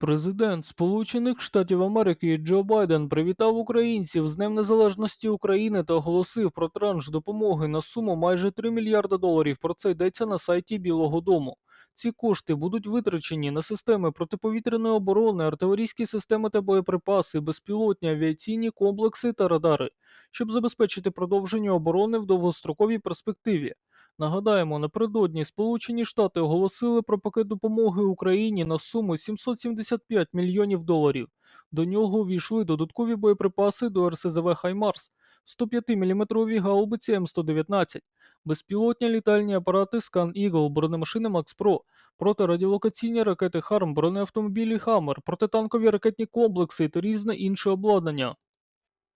Президент Сполучених Штатів Америки Джо Байден привітав українців з Днем Незалежності України та оголосив про транш допомоги на суму майже 3 мільярда доларів. Про це йдеться на сайті Білого Дому. Ці кошти будуть витрачені на системи протиповітряної оборони, артилерійські системи та боєприпаси, безпілотні авіаційні комплекси та радари, щоб забезпечити продовження оборони в довгостроковій перспективі. Нагадаємо, напередодні Сполучені Штати оголосили про пакет допомоги Україні на суму 775 мільйонів доларів. До нього увійшли додаткові боєприпаси до РСЗВ Хаймарс, 105-мм гаубиці М119, безпілотні літальні апарати Скан Eagle, бронемашини Макс Про, протирадіолокаційні ракети Харм, бронеавтомобілі Хаммер, протитанкові ракетні комплекси та різне інше обладнання.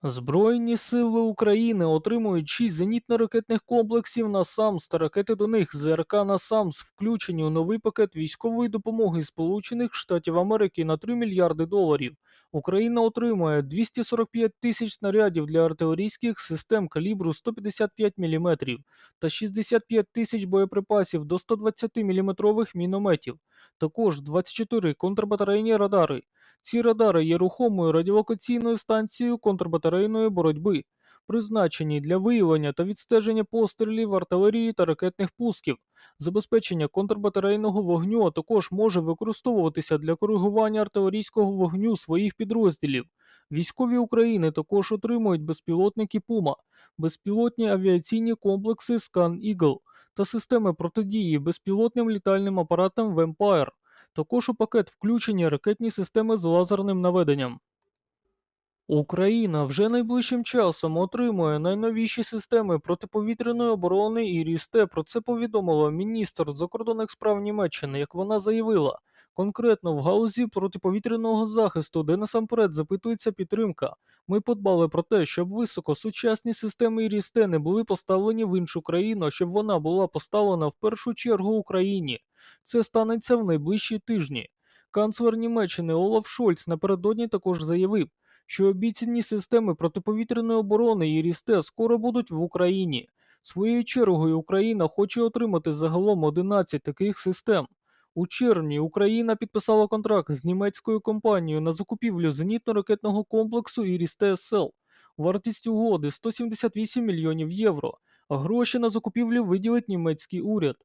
Збройні сили України отримують 6 зенітно-ракетних комплексів «Насамс» та ракети до них ЗРК «Насамс» включені у новий пакет військової допомоги Сполучених Штатів Америки на 3 мільярди доларів. Україна отримує 245 тисяч снарядів для артилерійських систем калібру 155 мм та 65 тисяч боєприпасів до 120 мм мінометів, також 24 контрбатарейні радари. Ці радари є рухомою радіолокаційною станцією контрбатарейної боротьби, призначені для виявлення та відстеження пострілів артилерії та ракетних пусків. Забезпечення контрбатарейного вогню також може використовуватися для коригування артилерійського вогню своїх підрозділів. Військові України також отримують безпілотники Пума, безпілотні авіаційні комплекси Скан Eagle та системи протидії безпілотним літальним апаратам Vampire. Також у пакет включені ракетні системи з лазерним наведенням. Україна вже найближчим часом отримує найновіші системи протиповітряної оборони і рісте. Про це повідомила міністр закордонних справ Німеччини, як вона заявила. Конкретно в галузі протиповітряного захисту, де насамперед запитується підтримка. Ми подбали про те, щоб високосучасні системи ІРІСТЕ не були поставлені в іншу країну, щоб вона була поставлена в першу чергу Україні. Це станеться в найближчі тижні. Канцлер Німеччини Олаф Шольц напередодні також заявив, що обіцяні системи протиповітряної оборони і Рісте скоро будуть в Україні. Своєю чергою Україна хоче отримати загалом 11 таких систем. У червні Україна підписала контракт з німецькою компанією на закупівлю зенітно-ракетного комплексу Ірісте СЛ. Вартість угоди 178 мільйонів євро, а гроші на закупівлю виділить німецький уряд.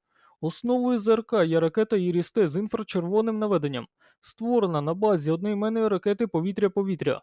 Основою ЗРК є ракета Ірісте з інфрачервоним наведенням, створена на базі одноіменної ракети повітря-повітря.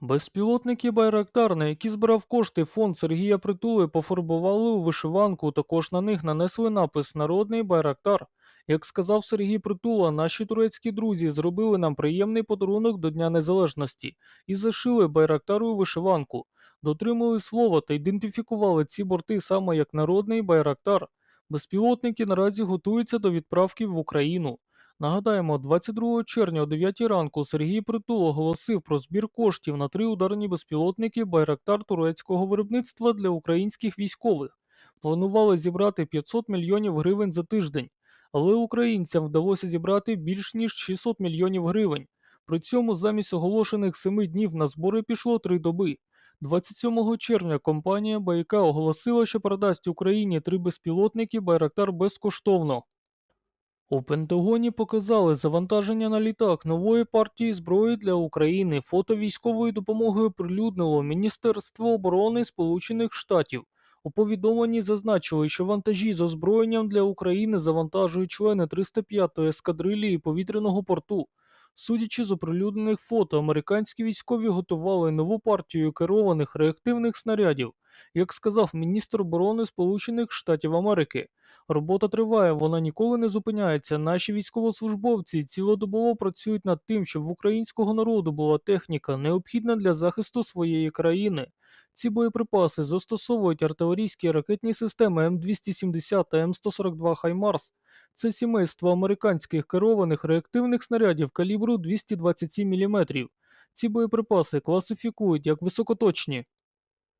Безпілотники Байрактар, на які збирав кошти фонд Сергія Притули, пофарбували у вишиванку, також на них нанесли напис Народний Байрактар. Як сказав Сергій Притула, наші турецькі друзі зробили нам приємний подарунок до Дня Незалежності і зашили Байрактару вишиванку, дотримали слова та ідентифікували ці борти саме як Народний Байрактар. Безпілотники наразі готуються до відправки в Україну. Нагадаємо, 22 червня о 9 ранку Сергій Притул оголосив про збір коштів на три ударні безпілотники Байрактар турецького виробництва для українських військових. Планували зібрати 500 мільйонів гривень за тиждень, але українцям вдалося зібрати більш ніж 600 мільйонів гривень. При цьому замість оголошених 7 днів на збори пішло 3 доби. 27 червня компанія БАЙК оголосила, що передасть Україні три безпілотники Байрактар безкоштовно. У Пентагоні показали завантаження на літак нової партії зброї для України. Фото військової допомоги оприлюднило Міністерство оборони Сполучених Штатів. У повідомленні зазначили, що вантажі з озброєнням для України завантажують члени 305-ї ескадрилії повітряного порту. Судячи з оприлюднених фото, американські військові готували нову партію керованих реактивних снарядів, як сказав міністр оборони Сполучених Штатів Америки. Робота триває, вона ніколи не зупиняється. Наші військовослужбовці цілодобово працюють над тим, щоб в українського народу була техніка, необхідна для захисту своєї країни. Ці боєприпаси застосовують артилерійські ракетні системи М270 та М142 Хаймарс. Це сімейство американських керованих реактивних снарядів калібру 227 мм. Ці боєприпаси класифікують як високоточні.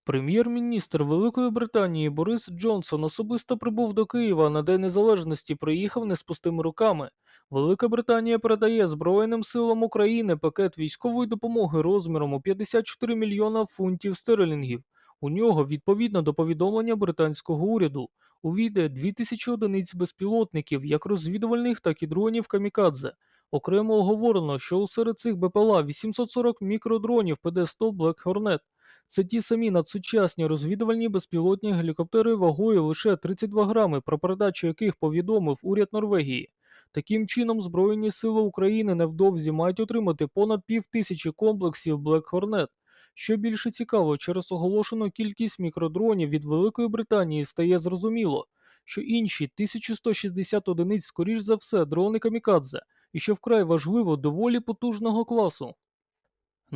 Прем'єр-міністр Великої Британії Борис Джонсон особисто прибув до Києва на День Незалежності, приїхав не з пустими руками. Велика Британія передає Збройним силам України пакет військової допомоги розміром у 54 мільйона фунтів стерлінгів. У нього, відповідно до повідомлення британського уряду, увійде 2000 одиниць безпілотників, як розвідувальних, так і дронів камікадзе. Окремо оговорено, що серед цих БПЛА 840 мікродронів ПД-100 Black Hornet. Це ті самі надсучасні розвідувальні безпілотні гелікоптери вагою лише 32 грами, про передачу яких повідомив уряд Норвегії. Таким чином, Збройні сили України невдовзі мають отримати понад пів тисячі комплексів Black Hornet. Що більше цікаво, через оголошену кількість мікродронів від Великої Британії стає зрозуміло, що інші 1160 одиниць, скоріш за все, дрони камікадзе, і що вкрай важливо, доволі потужного класу.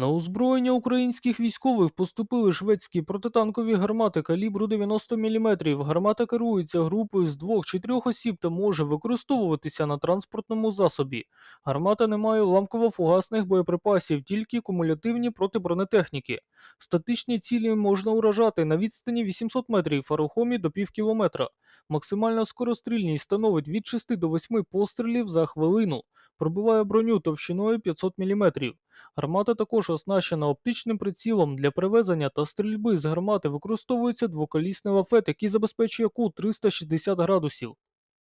На озброєння українських військових поступили шведські протитанкові гармати калібру 90 мм. Гармата керується групою з двох чи трьох осіб та може використовуватися на транспортному засобі. Гармата не має ламково-фугасних боєприпасів, тільки кумулятивні проти бронетехніки. Статичні цілі можна уражати на відстані 800 метрів, а рухомі до пів кілометра. Максимальна скорострільність становить від 6 до 8 пострілів за хвилину. Пробиває броню товщиною 500 мм. Гармата також оснащена оптичним прицілом для привезення та стрільби з гармати використовується двоколісний лафет, який забезпечує кут 360 градусів.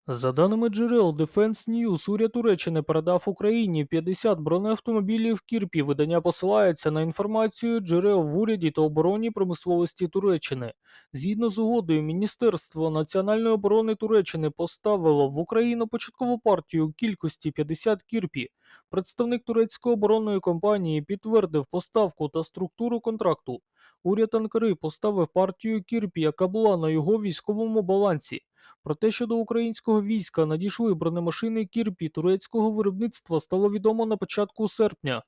За даними джерел Defense News, уряд Туреччини передав Україні 50 бронеавтомобілів Кірпі. Видання посилається на інформацію джерел в уряді та оборонній промисловості Туреччини. Згідно з угодою, Міністерство національної оборони Туреччини поставило в Україну початкову партію кількості 50 Кірпі. Представник турецької оборонної компанії підтвердив поставку та структуру контракту. Уряд Анкари поставив партію Кірпі, яка була на його військовому балансі. Про те, що до українського війська надійшли бронемашини Кірпі турецького виробництва, стало відомо на початку серпня.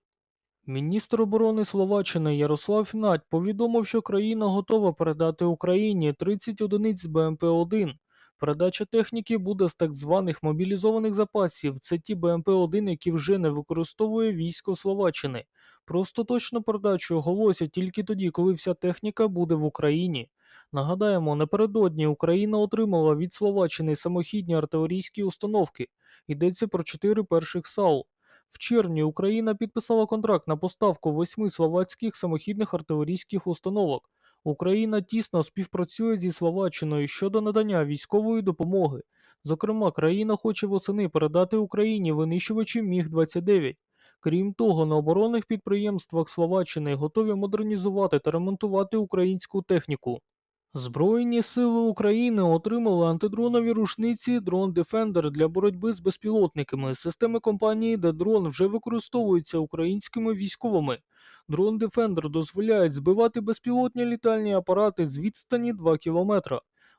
Міністр оборони Словаччини Ярослав Фінать повідомив, що країна готова передати Україні 30 одиниць БМП-1. Передача техніки буде з так званих мобілізованих запасів. Це ті БМП-1, які вже не використовує військо Словаччини. Про остаточну передачу оголосять тільки тоді, коли вся техніка буде в Україні. Нагадаємо, напередодні Україна отримала від Словаччини самохідні артилерійські установки. Йдеться про чотири перших САУ. В червні Україна підписала контракт на поставку восьми словацьких самохідних артилерійських установок. Україна тісно співпрацює зі Словаччиною щодо надання військової допомоги. Зокрема, країна хоче восени передати Україні винищувачі Міг-29. Крім того, на оборонних підприємствах Словаччини готові модернізувати та ремонтувати українську техніку. Збройні сили України отримали антидронові рушниці Drone Defender для боротьби з безпілотниками. Системи компанії D-Drone вже використовуються українськими військовими. Drone Defender дозволяють збивати безпілотні літальні апарати з відстані 2 км.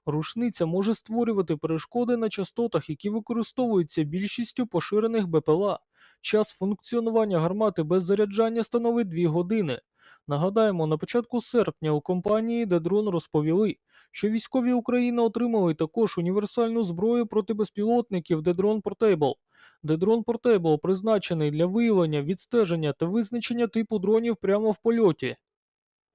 Рушниця може створювати перешкоди на частотах, які використовуються більшістю поширених БПЛА. Час функціонування гармати без заряджання становить 2 години. Нагадаємо, на початку серпня у компанії Дедрон розповіли, що військові України отримали також універсальну зброю проти безпілотників Дедрон Portable. Дедрон Portable призначений для виявлення, відстеження та визначення типу дронів прямо в польоті.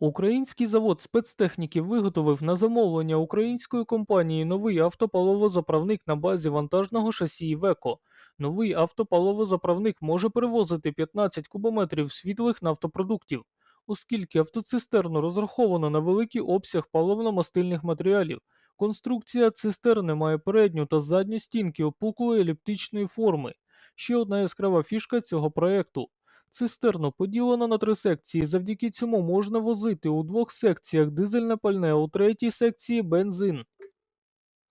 Український завод спецтехніки виготовив на замовлення української компанії новий автопаливозаправник на базі вантажного шасі Івеко. Новий автопаливозаправник може перевозити 15 кубометрів світлих нафтопродуктів оскільки автоцистерну розраховано на великий обсяг паливно-мастильних матеріалів. Конструкція цистерни має передню та задню стінки опуклої еліптичної форми. Ще одна яскрава фішка цього проєкту. Цистерну поділено на три секції. Завдяки цьому можна возити у двох секціях дизельне пальне, у третій секції бензин.